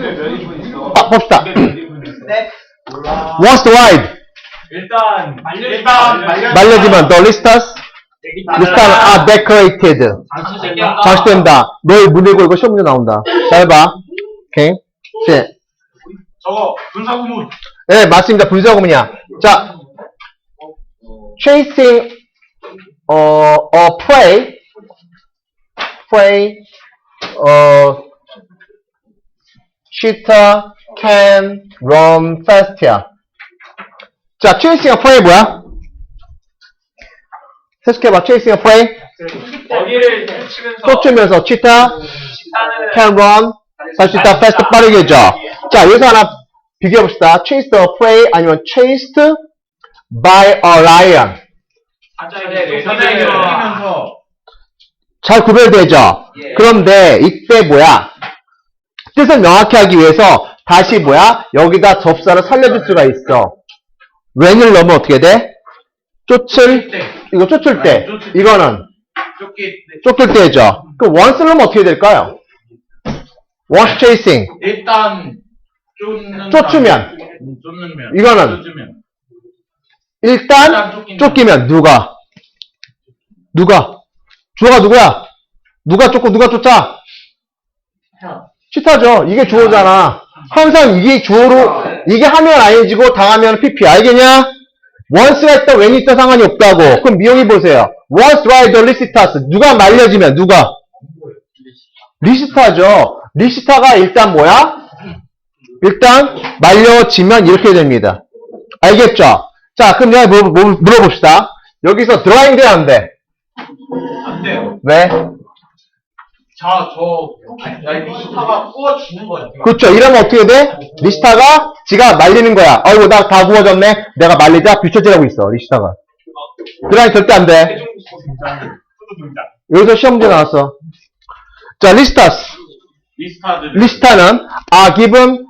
집에 몇 인분 있어? 아, 봅시다. 집에 몇 인분 있어? 네. 몰라. What's the ride? 일단 일단 말려지면 the listas, lista는 are decorated. 장식된다. 내일 문제고 이거 시험 문제 나온다. 잘 봐. 오케이. 자, 저거 분사구문. 네, 맞습니다. 분사구문이야. 자, chasing 어, a prey, prey, 어, cheetah can run faster. 자, chasing a prey 뭐야? 해석해봐. chasing a prey. 어디를 쫓으면서 쫓으면서 cheetah can run 할수 있다. fast 빠르게죠. 자, 여기서 하나 비교해봅시다. chased a prey 아니면 chased by a lion. 잘 구별되죠? 예. 그런데 이때 뭐야? 뜻을 명확히 하기 위해서 다시 뭐야? 여기다 접사를 살려줄 수가 있어. when을 넣으면 어떻게 돼? 쫓을, 이거 쫓을 때. 이거는 쫓길 때죠. 그 once를 넣으면 어떻게 될까요? once chasing. 일단 쫓는 쫓으면. 쫓는 이거는 쫓으면 일단 일단. 쫓기면 누가? 누가? 주어가 누구야? 누가 쫓고 누가 쫓아? 치타죠. 이게 주어잖아. 항상 이게 주어로 이게 하면 ING고 당하면 PP. 알겠냐? once가 있다, when이 있다 상관이 없다고. 그럼 미용이 보세요. once ride the listas. 누가 말려지면 누가? 리스타죠. 리스타가 일단 뭐야? 일단 말려지면 이렇게 됩니다. 알겠죠? 자, 그럼 내가 물, 물, 물어봅시다. 여기서 드라잉 돼, 안 돼? 안 돼요. 왜? 자, 저 아니 리스타가 구워주는 거야. 그렇죠. 이러면 어떻게 돼? 리스타가 지가 말리는 거야. 어이구, 나다 구워졌네. 내가 말리자. 비춰지라고 있어, 리스타가. 드라잉 절대 안 돼. 여기서 시험 문제 나왔어. 자, 리스타스. 리스타들 리스타는 are given,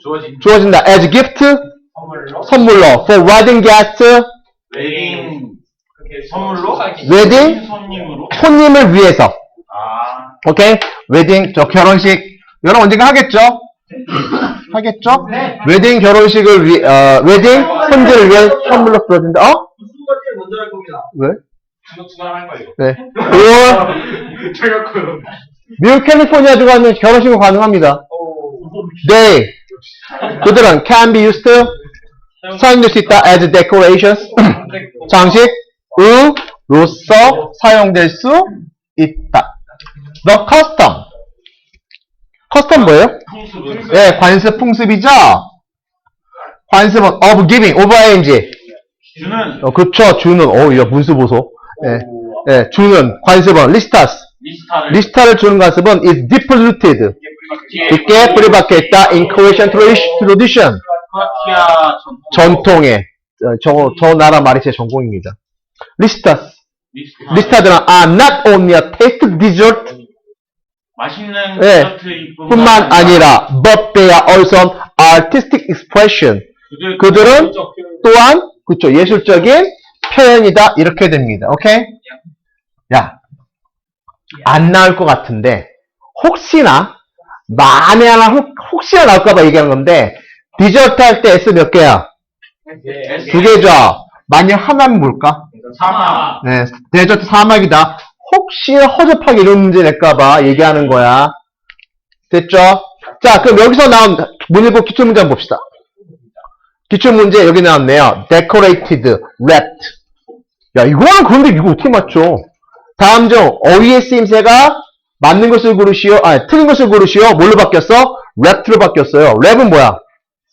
주어진 주어진다. as gift, 선물로 선물로. for wedding guest, 웨딩 선물로 웨딩? 손님으로 손님을 위해서. 아 오케이? 웨딩, 저 결혼식. 여러분 언젠가 하겠죠? 하겠죠? 네. 웨딩 결혼식을 위, 어, 웨딩 손질을 위해 선물로 주어진다. 어? 먼저 할 겁니다. 왜? 주먹주먹 할 거예요. 네. 그리고 제가 그 미국 캘리포니아 주가는 결혼식은 가능합니다. They, 그들은 can be used, 사용될 수 있다 as decorations, 장식으로서 사용될 수 있다. The custom. custom 뭐예요? 풍습은 네, 관습 풍습이죠? 관습은 of giving, over ing. 주는 어, 그쵸, 주는, 어, 야, 문수 보소. 네, 네, 주는, 관습은, 리스타스. 리스타를 리스타를 주는 관습은 is deep rooted. 깊게 뿌리박혀 있다. in Croatian tradi- tradition. 크로아티아 전통 전통에. 어, 저, 저 나라 말이 제 전공입니다. 리스타스. 리스타 리스타들은 are not only a tasty dessert 맛있는 네. 디저트 뿐만 아니라 but they are also artistic expression. 그들은 또한 그쵸 예술적인 표현이다 이렇게 됩니다. 오케이? 야, 안 나올 것 같은데 혹시나 만에 하나 혹, 혹시나 나올까봐 얘기하는 건데 디저트 할 때 S 몇 개야? 두 개죠. 만약 하나면 뭘까? 사마 네, 디저트 사막이다. 혹시 허접하게 이런 문제 낼까봐 얘기하는 거야. 됐죠? 자, 그럼 여기서 나온 문일보 기출문제 한번 봅시다. 기출문제 여기 나왔네요. decorated, wrapped. 야, 이거는 그런데 이거 어떻게 맞춰? 다음 중 어휘의 쓰임새가 맞는 것을 고르시오, 아, 틀린 것을 고르시오. 뭘로 바뀌었어? wrapped로 바뀌었어요. 랩은 뭐야?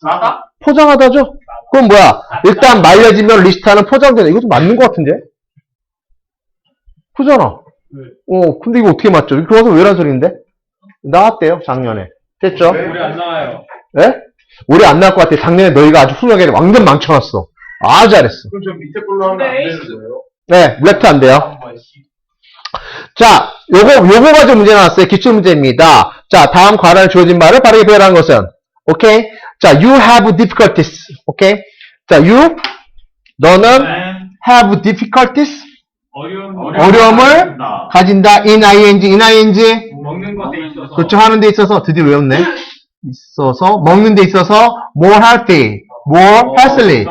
싸다 포장하다죠? 그럼 뭐야? 일단 말려지면 리스트하는 포장되네. 이것도 맞는 것 같은데? 그잖아. 어, 근데 이거 어떻게 맞죠? 이거 교과서 왜란 소리인데? 나왔대요, 작년에. 됐죠? 우리 안 나와요. 예? 올해 안 나올 것 같아. 작년에 너희가 아주 훌륭하게 완전 망쳐놨어. 아주 잘했어. 그럼 저 밑에 걸로 하면 안 되는 거예요? 네, 랩트 안 돼요. 자, 요거, 요거 가지고 문제 나왔어요. 기출 문제입니다. 자, 다음 과란에 주어진 말을 바르게 배열한 것은, 오케이? 자, you have difficulties. 오케이? 자, you, 너는 have difficulties. 어려운 어려움을 가진다. in ing, in ing. 먹는 것에 있어서 그렇죠. 하는 데 있어서 드디어 외웠네. 있어서 먹는 데 있어서 more healthy, more healthily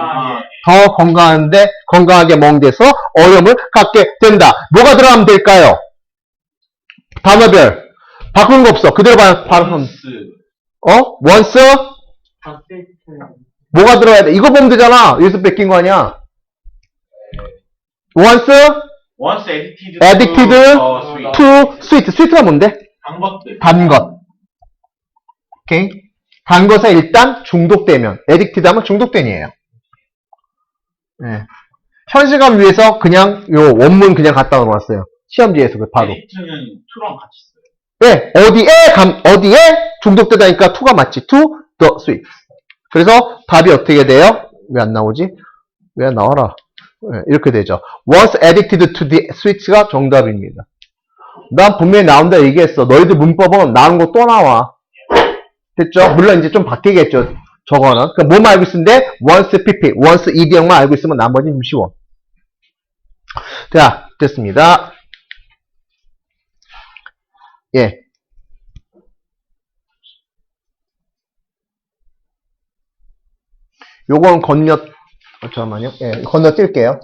더 건강한데 건강하게 먹는 데서 어려움을 갖게 된다. 뭐가 들어가면 될까요? 단어별 바꾸는 거 없어. 그대로 바, 바로 하면 어? once 뭐가 들어가야 돼? 이거 보면 되잖아. 여기서 뺏긴 거 아니야? once once addicted addicted to uh, sweet. to sweet. sweet가 뭔데? 단 것들. 단 것. 오케이? 단 것에 일단 중독되면, addicted 하면 중독된이에요. 예. 현실감 위해서 그냥 요 원문 그냥 갖다 놓았어요. 시험지에서 그 바로. addict는 to랑 같이 써요. 네, 어디에 감, 어디에 중독되다니까 to가 맞지. to the sweet. 그래서 답이 어떻게 돼요? 왜 안 나오지? 왜 안 나와라? 네, 이렇게 되죠. once addicted to the sweet가 정답입니다. 난 분명히 나온다 얘기했어. 너희들 문법은 나오는 거또 나와. 됐죠? 물론 이제 좀 바뀌겠죠. 저거는. 그 뭐만 알고 있는데 once pp, once ed형만 알고 있으면 나머지는 좀 쉬워. 자, 됐습니다. 예. 요건 어, 잠깐만요. 예, 건너뛸게요.